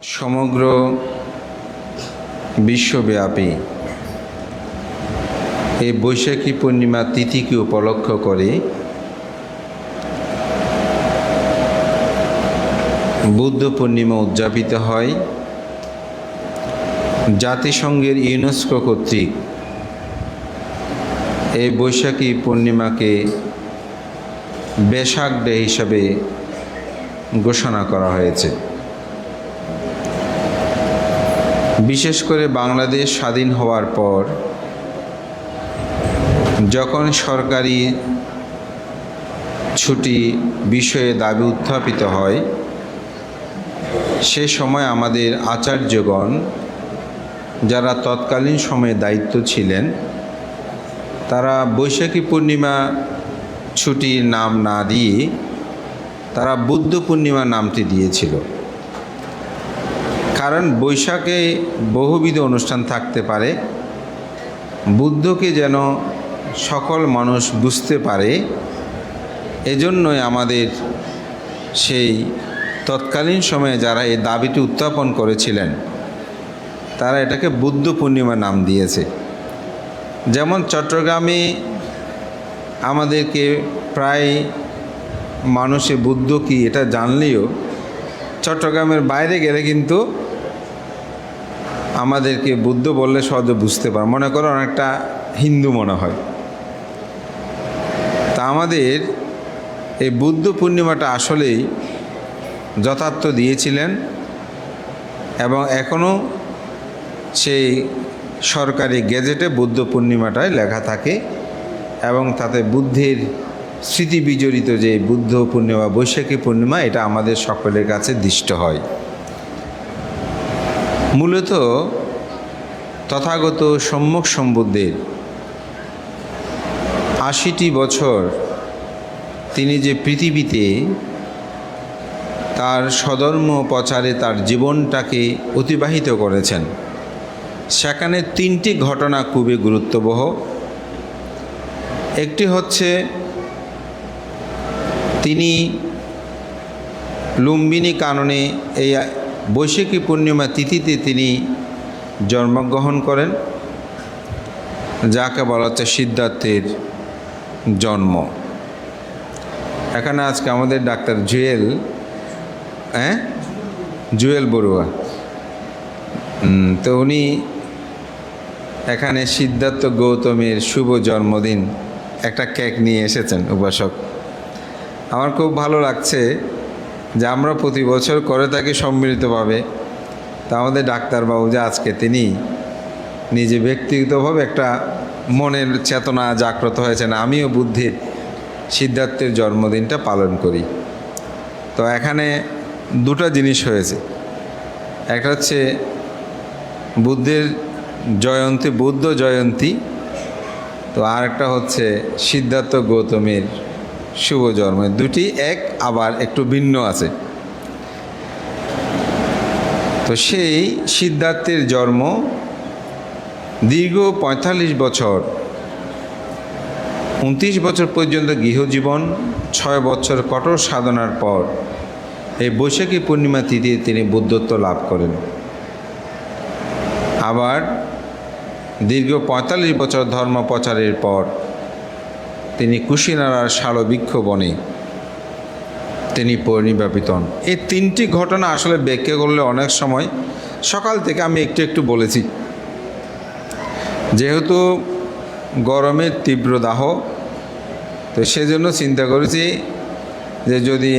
সমগ্র বিশ্বব্যাপী এই বৈশাখী পূর্ণিমা তিথিকে উপলক্ষ করে বুদ্ধ পূর্ণিমা উদযাপিত হয়। জাতিসংঘের ইউনেস্কো কর্তৃক এই বৈশাখী পূর্ণিমাকে বেশাক ডে হিসাবে ঘোষণা করা হয়েছে। বিশেষ করে বাংলাদেশ স্বাধীন হওয়ার পর, যখন সরকারি ছুটি বিষয়ে দাবি উত্থাপিত হয়, সে সময় আমাদের আচার্যগণ, যারা তৎকালীন সময়ে দায়িত্ব ছিলেন, তারা বৈশাখী পূর্ণিমা ছুটির নাম না দিয়ে, তারা বুদ্ধ পূর্ণিমা নামটি দিয়েছিল। কারণ বৈশাখে বহুবিধ অনুষ্ঠান থাকতে পারে। বুদ্ধকে যেন সকল মানুষ বুঝতে পারে, এজন্যই আমাদের সেই তৎকালীন সময়ে যারা এই দাবিটি উত্থাপন করেছিলেন, তারা এটাকে বুদ্ধ পূর্ণিমা নাম দিয়েছে। যেমন চট্টগ্রামে আমাদেরকে প্রায় মানুষে বুদ্ধ কি এটা জানলেও, চট্টগ্রামের বাইরে গেলে কিন্তু আমাদেরকে বুদ্ধ বললে সহজে বুঝতে পারে। মনে করো অনেকটা হিন্দু মনে হয়। তা আমাদের এই বুদ্ধ পূর্ণিমাটা আসলেই যথার্থ দিয়েছিলেন এবং এখনও সেই সরকারি গেজেটে বুদ্ধ পূর্ণিমাটায় লেখা থাকে এবং তাতে বুদ্ধের স্মৃতি বিজড়িত যে বুদ্ধ পূর্ণিমা, বৈশাখী পূর্ণিমা, এটা আমাদের সকলের কাছে দৃষ্ট হয়। মূলত তথাগত সম্মুখ সম্বুদ্ধের আশিটি বছর তিনি যে পৃথিবীতে তার সধর্ম প্রচারে তার জীবনটাকে অতিবাহিত করেছেন, সেখানে তিনটি ঘটনা খুবই গুরুত্ববহ। একটি হচ্ছে, তিনি লুম্বিনী কাননে এই বৈশাখী পূর্ণিমা তিথিতে তিনি জন্মগ্রহণ করেন, যাকে বলা হচ্ছে সিদ্ধার্থের জন্ম। এখানে আজকে আমাদের ডাক্তার জুয়েল হ্যাঁ? জুয়েল বড়ুয়া। তো উনি এখানে সিদ্ধার্থ গৌতমের শুভ জন্মদিন একটা কেক নিয়ে এসেছেন, উপাসক। আমার খুব ভালো লাগছে যে আমরা প্রতি বছর করে থাকি সম্মিলিতভাবে। তা আমাদের ডাক্তারবাবু যে আজকে তিনি নিজে ব্যক্তিগতভাবে একটা মনের চেতনা জাগ্রত হয়েছেন, আমিও বুদ্ধির সিদ্ধার্থের জন্মদিনটা পালন করি। তো এখানে দুটো জিনিস হয়েছে। একটা হচ্ছে বুদ্ধের জয়ন্তী, বুদ্ধ জয়ন্তী, তো আরেকটা হচ্ছে সিদ্ধার্থ গৌতমের শুভ জন্ম। দুটি এক, আবার একটু ভিন্ন আছে। তো সেই সিদ্ধার্থের জন্ম দীর্ঘ পঁয়তাল্লিশ বছর, উনত্রিশ বছর পর্যন্ত গৃহজীবন, ছয় বছর কঠোর সাধনার পর এই বৈশাখী পূর্ণিমা তিথিতে তিনি বুদ্ধত্ব লাভ করেন। আবার দীর্ঘ পঁয়তাল্লিশ বছর ধর্ম প্রচারের পর তিনি কুশিনারার শালবৃক্ষ বনে তিনি পরিনির্বাপিত এই তিনটি ঘটনা আসলে ব্যাখ্যা করলে অনেক সময়, সকাল থেকে আমি একটু একটু বলেছি। যেহেতু গরমের তীব্র দাহ, তো সেজন্য চিন্তা করেছি যে যদি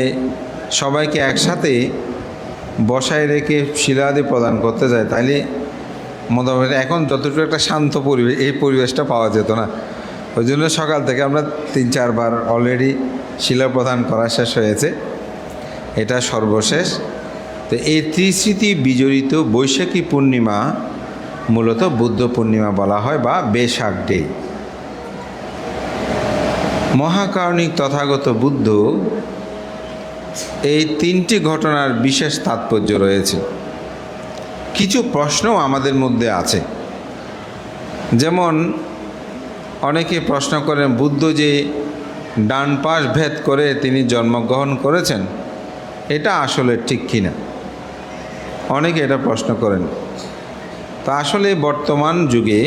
সবাইকে একসাথে বসায় রেখে শিলাদি প্রদান করতে যায়, তাহলে মোটামুটি এখন যতটুকু একটা শান্ত পরিবেশ এই পরিবেশটা পাওয়া যেত না। ওই জন্য সকাল থেকে আমরা তিন, চারবার অলরেডি শিলা প্রদান করা শেষ হয়েছে। এটা সর্বশেষ। তো এই ত্রিস্মৃতি বিজড়িত বৈশাখী পূর্ণিমা মূলত বুদ্ধ পূর্ণিমা বলা হয় বা বেশাক ডে। মহাকারণিক তথাগত বুদ্ধ এই তিনটি ঘটনার বিশেষ তাৎপর্য রয়েছে। কিছু প্রশ্নও আমাদের মধ্যে আছে। যেমন অনেকে প্রশ্ন করেন, বুদ্ধ যে ডান পাশ ভেদ করে তিনি জন্মগ্রহণ করেছেন, এটা আসলে ঠিক কিনা অনেকে এটা প্রশ্ন করেন। তা আসলে বর্তমান যুগে,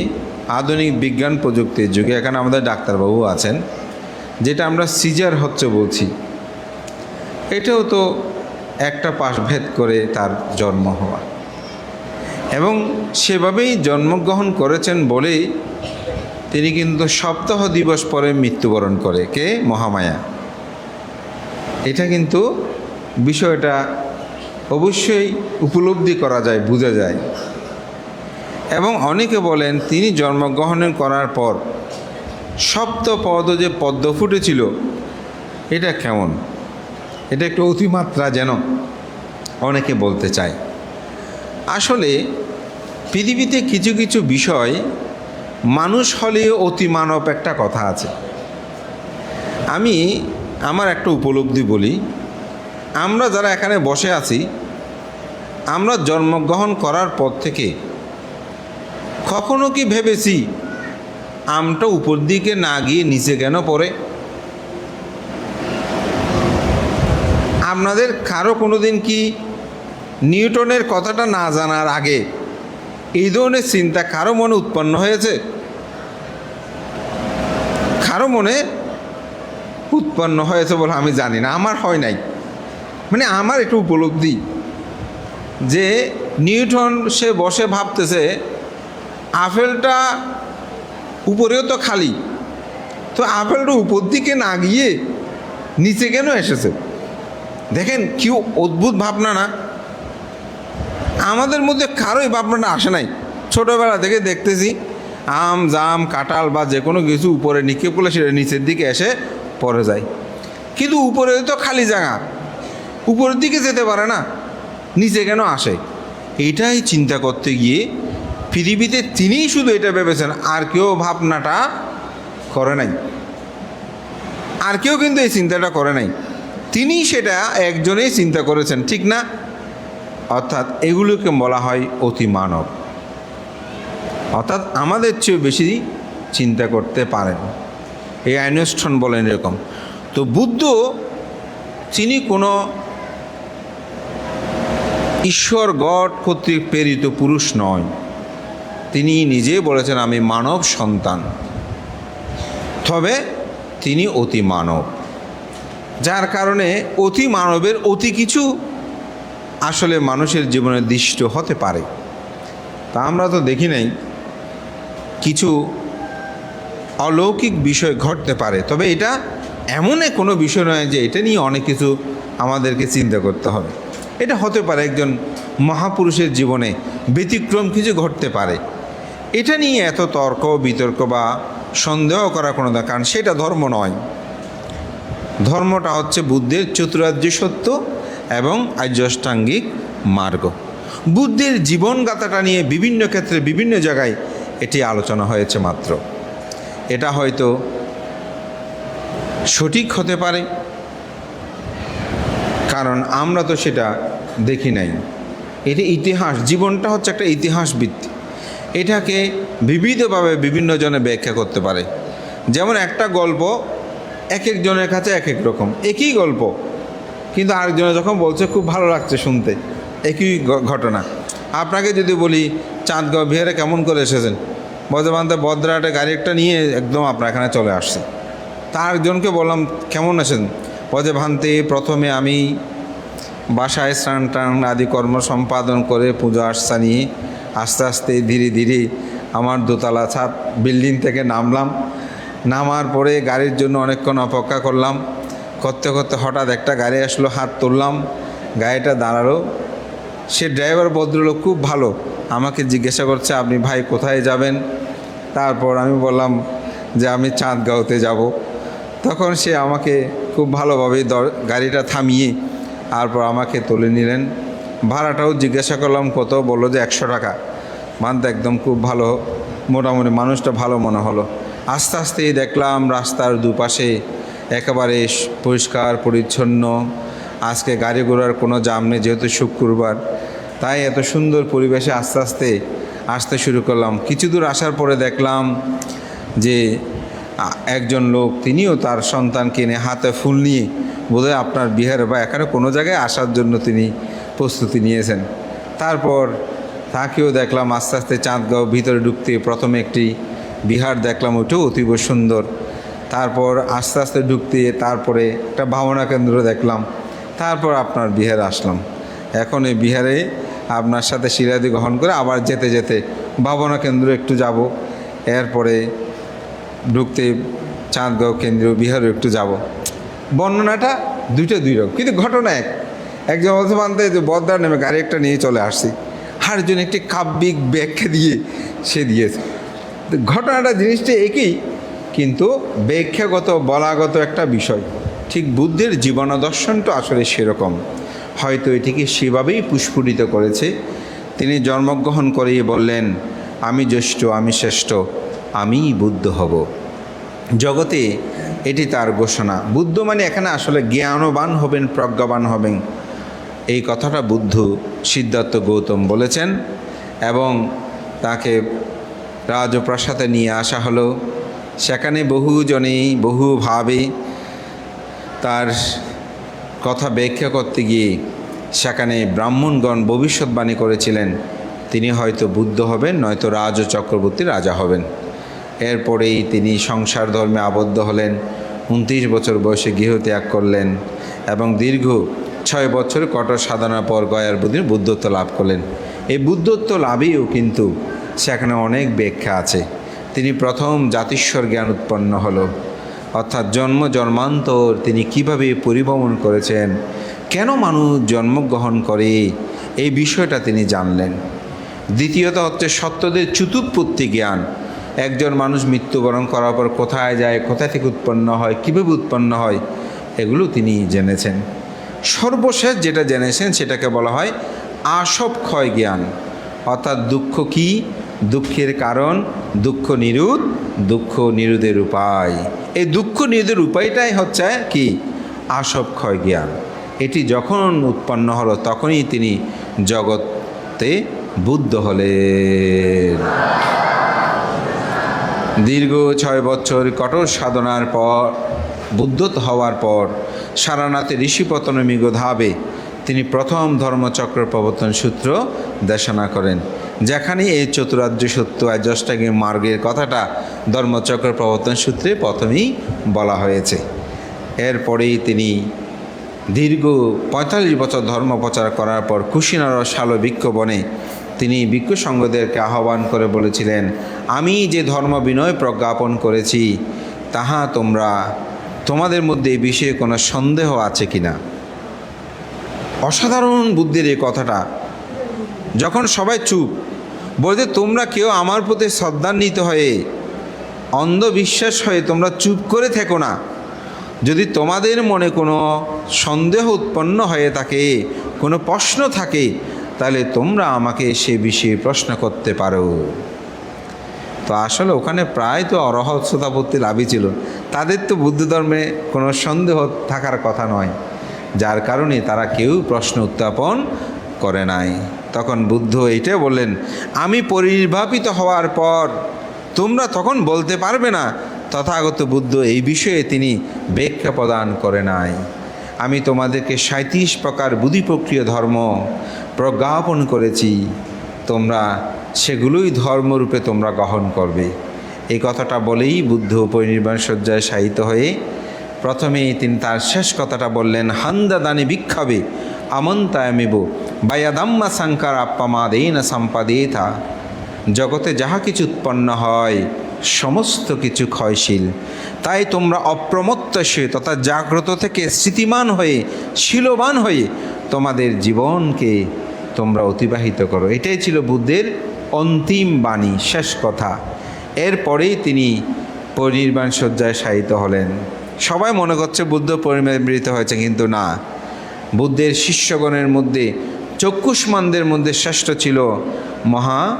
আধুনিক বিজ্ঞান প্রযুক্তির যুগে, এখানে আমাদের ডাক্তারবাবু আছেন, যেটা আমরা সিজার হচ্ছে বলছি, এটাও তো একটা পাশভেদ করে তার জন্ম হওয়া। এবং সেভাবেই জন্মগ্রহণ করেছেন বলেই তিনি কিন্তু সপ্তাহ দিবস পরে মৃত্যুবরণ করে। কে? মহামায়া। এটা কিন্তু বিষয়টা অবশ্যই উপলব্ধি করা যায়, বোঝা যায়। এবং অনেকে বলেন তিনি জন্মগ্রহণ করার পর সপ্তপদ যে পদ্ম ফুটেছিল, এটা কেমন? এটা একটু অতিমাত্রা যেন অনেকে বলতে চায়। আসলে পৃথিবীতে কিছু কিছু বিষয় মানুষ হলে অতিমানব একটা কথা আছে। আমি আমার একটা উপলব্ধি বলি, আমরা যারা এখানে বসে আছি, আমরা জন্মগ্রহণ করার পর থেকে কখনো কি ভেবেছি আমটা উপর দিকে না গিয়ে নিচে কেন পড়ে? আপনাদের কারও কোনো দিন কি নিউটনের কথাটা না জানার আগে এই ধরনের চিন্তা কারও মনে উৎপন্ন হয়েছে? কারও মনে উৎপন্ন হয়েছে বলে আমি জানি না, আমার হয় নাই। মানে আমার একটু উপলব্ধি যে নিউটন সে বসে ভাবতেছে, আপেলটা উপরেও তো খালি, তো আপেলটা উপর দিকে না গিয়ে নিচে কেন এসেছে? দেখেন কি অদ্ভুত ভাবনা না? আমাদের মধ্যে কারোই ভাবনাটা আসে নাই। ছোটোবেলা থেকে দেখতেছি আম, জাম, কাঁঠাল বা যে কোনো কিছু উপরে নিক্ষেপ করলে সেটা নিচের দিকে এসে পড়ে যায়। কিন্তু উপরে তো খালি জায়গা। উপরের দিকে যেতে পারে না, নিচে কেন আসে? এটাই চিন্তা করতে গিয়ে পৃথিবীতে তিনিই শুধু এটা ভেবেছেন, আর কেউ ভাবনাটা করে নাই। আর কেউ কিন্তু এই চিন্তাটা করে নাই। তিনি সেটা একজনেই চিন্তা করেছেন, ঠিক না? অর্থাৎ এগুলোকে বলা হয় অতি মানব অর্থাৎ আমাদের চেয়েও বেশি চিন্তা করতে পারেন। এই আইনস্টন বলেন এরকম। তো বুদ্ধ, তিনি কোনো ঈশ্বর, গড কর্তৃক প্রেরিত পুরুষ নয়। তিনি নিজে বলেছেন, আমি মানব সন্তান। তবে তিনি অতি মানব। যার কারণে অতি মানবের অতি কিছু আসলে মানুষের জীবনে দৃষ্ট হতে পারে। তা আমরা তো দেখি নাই। কিছু অলৌকিক বিষয় ঘটতে পারে। তবে এটা এমন কোনো বিষয় নয় যে এটা নিয়ে অনেক কিছু আমাদেরকে চিন্তা করতে হবে। এটা হতে পারে একজন মহাপুরুষের জীবনে ব্যতিক্রম কিছু ঘটতে পারে। এটা নিয়ে এত তর্ক, বিতর্ক বা সন্দেহ করা কোনো দরকার, কারণ সেটা ধর্ম নয়। ধর্মটা হচ্ছে বুদ্ধের চতুরার্য সত্য এবং আর্যষ্টাঙ্গিক মার্গ। বুদ্ধের জীবনগাথাটা নিয়ে বিভিন্ন ক্ষেত্রে, বিভিন্ন জায়গায় এটি আলোচনা হয়েছে মাত্র। এটা হয়তো সঠিক হতে পারে, কারণ আমরা তো সেটা দেখি নাই। এটি ইতিহাস, জীবনটা হচ্ছে একটা ইতিহাস ভিত্তি এটাকে বিবিধভাবে বিভিন্ন জনে ব্যাখ্যা করতে পারে। যেমন একটা গল্প এক একজনের কাছে এক এক রকম, একই গল্প, কিন্তু আরেকজনে যখন বলছে, খুব ভালো লাগছে শুনতে। একই ঘটনা। আপনাকে যদি বলি চাঁদগাঁও বিহারে কেমন করে এসেছেন? বর্ধমানতে বদ্রাটে গাড়ি একটা নিয়ে একদম আপনার এখানে চলে আসছে। তার একজনকে বললাম, কেমন আছেন? বজে ভান্তে প্রথমে আমি বাসায় স্নান টান আদি কর্ম সম্পাদন করে পুজো আর্চা নিয়ে আস্তে আস্তে ধীরে ধীরে আমার দোতলা ছাদ বিল্ডিং থেকে নামলাম। নামার পরে গাড়ির জন্য অনেকক্ষণ অপেক্ষা করলাম। করতে করতে হঠাৎ একটা গাড়ি আসলো, হাত তুললাম। গাড়িটা দাঁড়াল। সে ড্রাইভার, ভদ্রলোক, খুব ভালো। আমাকে জিজ্ঞাসা করছে, আপনি ভাই কোথায় যাবেন? তারপর আমি বললাম যে, আমি চাঁদগাঁওতে যাব। তখন সে আমাকে খুব ভালোভাবে গাড়িটা থামিয়ে তারপর আমাকে তুলে নিলেন। ভাড়াটাও জিজ্ঞাসা করলাম, কত? বলল যে, একশো টাকা। মানতে একদম খুব ভালো, মোটামুটি মানুষটা ভালো মনে হলো। আস্তে আস্তেই দেখলাম রাস্তার দুপাশে একেবারে পরিষ্কার, পরিচ্ছন্ন। আজকে গাড়ি ঘোড়ার কোনো জাম নেই, যেহেতু শুক্রবার। তাই এত সুন্দর পরিবেশে আস্তে আস্তে আসতে শুরু করলাম। কিছু দূর আসার পরে দেখলাম যে একজন লোক তিনিও তার সন্তানকে এনে হাতে ফুল নিয়ে বোধহয় আপনার বিহারে বা এখানে কোনো জায়গায় আসার জন্য তিনি প্রস্তুতি নিয়েছেন। তারপর তাকেও দেখলাম আস্তে আস্তে চাঁদগাঁও ভিতরে ঢুকতে প্রথমে একটি বিহার দেখলাম, ওইটাও অতীব সুন্দর। তারপর আস্তে আস্তে ঢুকতে তারপরে একটা ভাবনা কেন্দ্র দেখলাম, তারপর আপনার বিহারে আসলাম। এখন এই বিহারে আপনার সাথে সিরাদি গ্রহণ করে আবার যেতে যেতে ভাবনা কেন্দ্র একটু যাব। এরপরে ঢুকতে চাঁদগাঁও কেন্দ্রীয় বিহারে একটু যাব। বর্ণনাটা দুইটা দুই রকম, কিন্তু ঘটনা এক। একজন মানতে যে নেমে গাড়ি একটা নিয়ে চলে আসছি। আর একজন একটি কাব্যিক ব্যাখ্যা দিয়ে সে দিয়েছে। ঘটনাটা জিনিসটা একই, কিন্তু ব্যাখ্যাগত, বলাগত একটা বিষয়। ঠিক বুদ্ধের জীবনাদর্শনটা আসলে সেরকম। হয়তো এটিকে সেভাবেই পুষ্পরিত করেছে। তিনি জন্মগ্রহণ করেই বললেন, আমি জ্যেষ্ঠ, আমি শ্রেষ্ঠ আমিই বুদ্ধ হব। জগতে এটি তার ঘোষণা। বুদ্ধ মানে এখানে আসলে জ্ঞানবান হবেন, প্রজ্ঞাবান হবেন। এই কথাটা বুদ্ধ সিদ্ধার্থ গৌতম বলেছেন এবং তাকে রাজপ্রাসাদে নিয়ে আসা হলো। সেখানে বহুজনেই, বহুভাবে তার কথা ব্যাখ্যা করতে গিয়ে সেখানে ব্রাহ্মণগণ ভবিষ্যৎবাণী করেছিলেন, তিনি হয়তো বুদ্ধ হবেন, নয়তো রাজ ও চক্রবর্তী রাজা হবেন। এরপরেই তিনি সংসার ধর্মে আবদ্ধ হলেন, উনত্রিশ বছর বয়সে গৃহত্যাগ করলেন এবং দীর্ঘ ছয় বছর কঠোর সাধনার পর গয়ার বুদ্ধির বুদ্ধত্ব লাভ করলেন। এই বুদ্ধত্ব লাভেও কিন্তু সেখানে অনেক ব্যাখ্যা আছে। তিনি প্রথম জাতিস্বর জ্ঞান উৎপন্ন হলো। অর্থাৎ জন্ম, জন্মান্তর তিনি কীভাবে পরিভ্রমণ করেছেন? কেন মানুষ জন্মগ্রহণ করে? এই বিষয়টা তিনি জানলেন। দ্বিতীয়ত হচ্ছে সত্যদের চতুৎপত্তি জ্ঞান। একজন মানুষ মৃত্যুবরণ করার পর কোথায় যায়, কোথা থেকে উৎপন্ন হয়, কীভাবে উৎপন্ন হয়, এগুলো তিনি জেনেছেন। সর্বশেষ যেটা জেনেছেন সেটাকে বলা হয় আসব ক্ষয় জ্ঞান। অর্থাৎ দুঃখ কি? দুঃখের কারণ, দুঃখ নিরুদ দুঃখ নিরোধের উপায়। এই দুঃখ নিরোধের উপায়টাই হচ্ছে কি? আসব ক্ষয় জ্ঞান। এটি যখন উৎপন্ন হলো, তখনই তিনি জগতে বুদ্ধ হলেন। দীর্ঘ ছয় বছর কঠোর সাধনার পর বুদ্ধত হওয়ার পর সারানাথে ঋষিপতন মিগধাবে তিনি প্রথম ধর্মচক্র প্রবর্তন সূত্র দেশনা করেন, যেখানে এই চতুরাজ্য সত্য আজষ্টাগী মার্গের কথাটা ধর্মচক্র প্রবর্তন সূত্রে প্রথমেই বলা হয়েছে। এরপরেই তিনি দীর্ঘ পঁয়তাল্লিশ বছর ধর্ম প্রচার করার পর কুশিনগর শাল বৃক্ষ বনে তিনি ভিক্ষু সঙ্গদেরকে আহ্বান করে বলেছিলেন, আমি যে ধর্ম বিনয় প্রজ্ঞাপন করেছি, তাহা তোমরা, তোমাদের মধ্যে এই বিষয়ে কোনো সন্দেহ আছে কি না? অসাধারণ বুদ্ধির এই কথাটা। যখন সবাই চুপ বলতে তোমরা কেউ আমার প্রতি শ্রদ্ধান্বিত হয়ে অন্ধবিশ্বাস হয়ে তোমরা চুপ করে থেকো না। যদি তোমাদের মনে কোনো সন্দেহ উৎপন্ন হয়ে থাকে, কোনো প্রশ্ন থাকে, তাহলে তোমরা আমাকে সে বিষয়ে প্রশ্ন করতে পারো। তো আসলে ওখানে প্রায় তো অরহৎ শ্রোতাপত্তি লাভই ছিল। তাদের তো বুদ্ধ ধর্মে কোনো সন্দেহ থাকার কথা নয়। যার কারণে তারা কেউ প্রশ্ন উত্থাপন করে নাই। তখন বুদ্ধ এইটা বললেন, আমি পরিনির্বাপিত হওয়ার পর তোমরা তখন বলতে পারবে না, তথাগত বুদ্ধ এই বিষয়ে তিনি ব্যাখ্যা প্রদান করে নাই। আমি তোমাদেরকে সাঁত্রিশ প্রকার বুদ্ধি প্রক্রিয় ধর্ম প্রজ্ঞাপন করেছি। তোমরা সেগুলোই ধর্মরূপে তোমরা গ্রহণ করবে। এই কথাটা বলেই বুদ্ধ পরিনির্বাণ শয্যায় শায়িত হয়ে প্রথমেই তিনি তার শেষ কথাটা বললেন, হান্দাদানি বিক্ষাবে আমন্তায়ামিব, বায়াদাম্মা সাংকার আপ্পামা দেনা সম্পাদেথা জগতে যাহা কিছু উৎপন্ন হয়, সমস্ত কিছু ক্ষয়শীল। তাই তোমরা অপ্রমত্তসে তথা জাগ্রত থেকে স্মৃতিমান হয়ে, শীলবান হয়ে তোমাদের জীবনকে তোমরা অতিবাহিত করো। এটাই ছিল বুদ্ধের অন্তিম বাণী, শেষ কথা। এরপরেই তিনি পরিনির্বাণ শয্যায় শায়িত হলেন। সবাই মনে করছে বুদ্ধ পরিনির্মিত হয়েছে, কিন্তু না। বুদ্ধের শিষ্যগণের মধ্যে, চক্ষুষ্মানদের মধ্যে শ্রেষ্ঠ ছিল মহা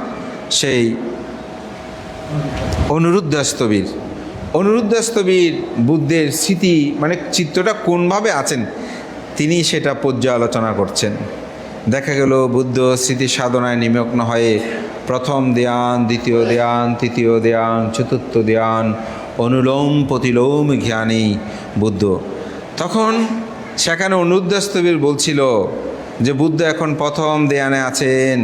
সেই অনুরুদ্ধাস্তবীর। অনুরুদ্ধাস্তবীর বুদ্ধের স্মৃতি মানে চিত্রটা কোনভাবে আছেন, তিনি সেটা পর্যালোচনা করছেন। দেখা গেল বুদ্ধ স্মৃতি সাধনায় নিমগ্ন হয়ে প্রথম দেয়ান দ্বিতীয় দেয়ান তৃতীয় দেয়ান চতুর্থ দেয়ান অনুলোম প্রতিলোম জ্ঞানী বুদ্ধ। তখন সেখানে অনুদ্ধাস্তবীর বলছিল যে, বুদ্ধ এখন প্রথম দেয়ানে আছেন।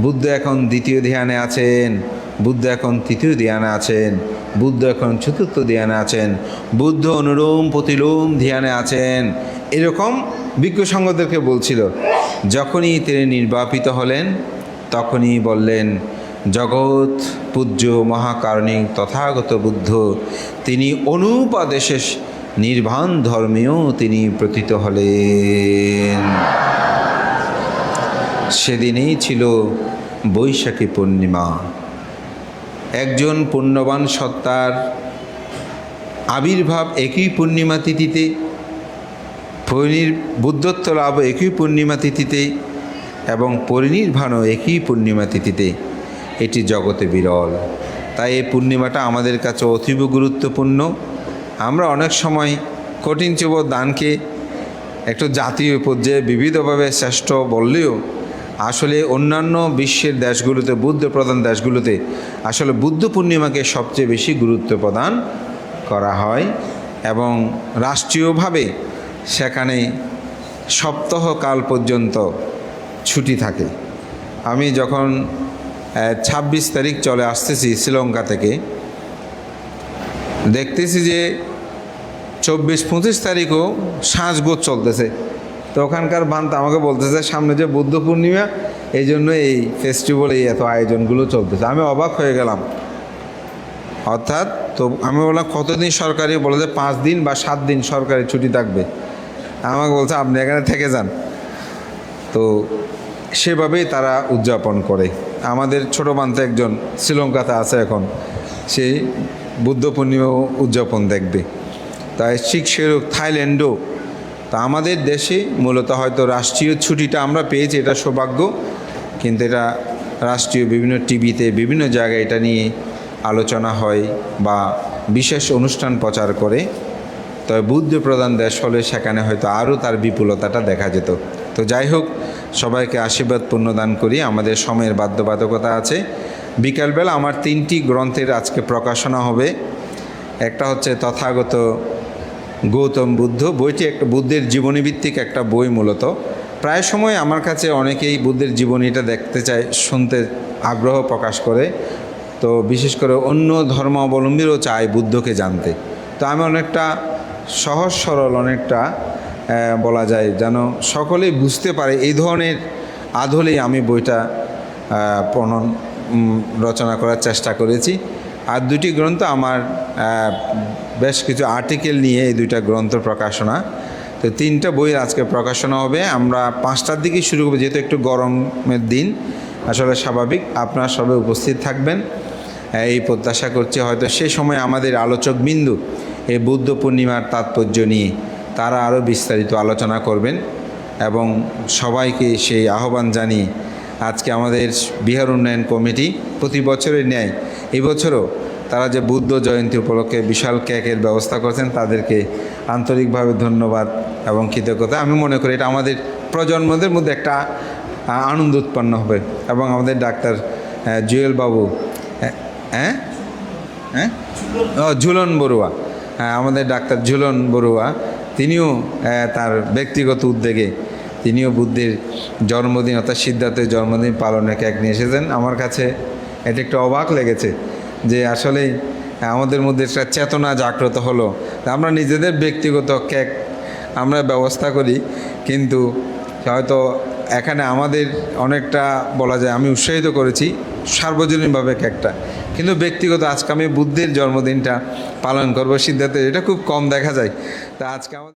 বুদ্ধ এখন দ্বিতীয় ধ্যানে আছেন, বুদ্ধ এখন তৃতীয় ধ্যানে আছেন, বুদ্ধ এখন চতুর্থ ধ্যানে আছেন, বুদ্ধ অনুলোম প্রতিলোম ধ্যানে আছেন। এরকম বিজ্ঞ সঙ্গদেরকে বলছিল, যখনই তিনি নির্বাপিত হলেন, তখনই বললেন, জগৎ, পূজ্য মহাকারণিক তথাগত বুদ্ধ, তিনি অনুপাদেশে নির্বাণ ধর্মেও তিনি প্রতীত হলেন। সেদিনেই ছিল বৈশাখী পূর্ণিমা। একজন পুণ্যবান সত্তার আবির্ভাব একই পূর্ণিমা তিথিতে, পরিনির বুদ্ধত্ব লাভ একই পূর্ণিমা তিথিতে এবং পরিনির্বাণও একই পূর্ণিমা তিথিতে। এটি জগতে বিরল। তাই এই পূর্ণিমাটা আমাদের কাছে অতীব গুরুত্বপূর্ণ। আমরা অনেক সময় কঠিন চুব দানকে একটু জাতীয় পর্যায়ে বিবিধভাবে শ্রেষ্ঠ বললেও আসলে অন্যান্য বিশ্বের দেশগুলোতে, বুদ্ধ প্রধান দেশগুলোতে আসলে বুদ্ধ পূর্ণিমাকে সবচেয়ে বেশি গুরুত্ব প্রদান করা হয় এবং রাষ্ট্রীয়ভাবে সেখানে সপ্তাহকাল পর্যন্ত ছুটি থাকে। আমি যখন ছাব্বিশ তারিখ চলে আসতেছি শ্রীলঙ্কা থেকে, দেখতেছি যে চব্বিশ পঁচিশ তারিখও সাঁঝগোজ চলতেছে। তো ওখানকার বান্তা আমাকে বলতেছে, সামনে যে বুদ্ধ পূর্ণিমা, এই জন্য এই ফেস্টিভ্যাল এই এত আয়োজনগুলো চলতেছে। আমি অবাক হয়ে গেলাম। অর্থাৎ তো আমি বললাম, কতদিন সরকারি? বলে যে, পাঁচ দিন বা সাত দিন সরকারি ছুটি থাকবে। আমাকে বলছে, আপনি এখানে থেকে যান। তো সেভাবেই তারা উদযাপন করে। আমাদের ছোট বান্তা একজন শ্রীলঙ্কাতে আছে এখন, সেই বুদ্ধ পূর্ণিমা উদযাপন দেখবে। তাই ঠিক সেরূপ থাইল্যান্ডও তা আমাদের দেশে মূলত হয়তো রাষ্ট্রীয় ছুটিটা আমরা পেয়েছি, এটা সৌভাগ্য। কিন্তু এটা রাষ্ট্রীয় বিভিন্ন টিভিতে, বিভিন্ন জায়গায় এটা নিয়ে আলোচনা হয় বা বিশেষ অনুষ্ঠান প্রচার করে। তবে বুদ্ধ প্রধান দেশ হলে সেখানে হয়তো আরও তার বিপুলতাটা দেখা যেত। তো যাই হোক, সবাইকে আশীর্বাদ পুণ্যদান করি। আমাদের সময়ের বাধ্যবাধকতা আছে। বিকালবেলা আমার তিনটি গ্রন্থের আজকে প্রকাশনা হবে। একটা হচ্ছে তথাগত গৌতম বুদ্ধ। বইটি একটা বুদ্ধের জীবনীভিত্তিক একটা বই মূলত। প্রায় সময় আমার কাছে অনেকেই বুদ্ধের জীবনীটা দেখতে চায়, শুনতে আগ্রহ প্রকাশ করে। তো বিশেষ করে অন্য ধর্মাবলম্বীরও চায় বুদ্ধকে জানতে। তো আমি অনেকটা সহজ সরল, অনেকটা বলা যায় যেন সকলেই বুঝতে পারে এই ধরনের আধলেই আমি বইটা প্রণন রচনা করার চেষ্টা করেছি। আর দুটি গ্রন্থ আমার বেশ কিছু আর্টিকেল নিয়ে এই দুইটা গ্রন্থ প্রকাশনা। তো তিনটা বই আজকে প্রকাশনা হবে। আমরা পাঁচটার দিকে শুরু করব, যেহেতু একটু গরমের দিন। আসলে স্বাভাবিক, আপনারা সবাই উপস্থিত থাকবেন। এই প্রত্যাশা করছি হয়তো সে সময় আমাদের আলোচক বিন্দু, এই বুদ্ধ পূর্ণিমার তাৎপর্য নিয়ে তারা আরও বিস্তারিত আলোচনা করবেন এবং সবাইকে সেই আহ্বান জানিয়ে আজকে আমাদের বিহার উন্নয়ন কমিটি প্রতি বছরের ন্যায় এবছরও তারা যে বুদ্ধ জয়ন্তী উপলক্ষে বিশাল কেকের ব্যবস্থা করেছেন তাদেরকে আন্তরিকভাবে ধন্যবাদ এবং কৃতজ্ঞতা। আমি মনে করি এটা আমাদের প্রজন্মদের মধ্যে একটা আনন্দ উৎপন্ন হবে এবং আমাদের ডাক্তার জুয়েল বাবু হ্যাঁ, হ্যাঁ? ঝুলন বড়ুয়া। হ্যাঁ আমাদের ডাক্তার ঝুলন বড়ুয়া তিনিও তার ব্যক্তিগত উদ্যোগে তিনিও বুদ্ধের জন্মদিন অর্থাৎ সিদ্ধার্থের জন্মদিন পালনের কেক নিয়ে এসেছেন। আমার কাছে এটা একটু অবাক লেগেছে যে আসলেই আমাদের মধ্যে একটা চেতনা জাগ্রত হলো। আমরা নিজেদের ব্যক্তিগত কেক আমরা ব্যবস্থা করি, কিন্তু হয়তো এখানে আমাদের অনেকটা বলা যায় আমি উৎসাহিত করেছি সার্বজনীনভাবে কেকটা। কিন্তু ব্যক্তিগত আজকে আমি বুদ্ধের জন্মদিনটা পালন করব সিদ্ধার্থের, এটা খুব কম দেখা যায়। তা আজকে আমাদের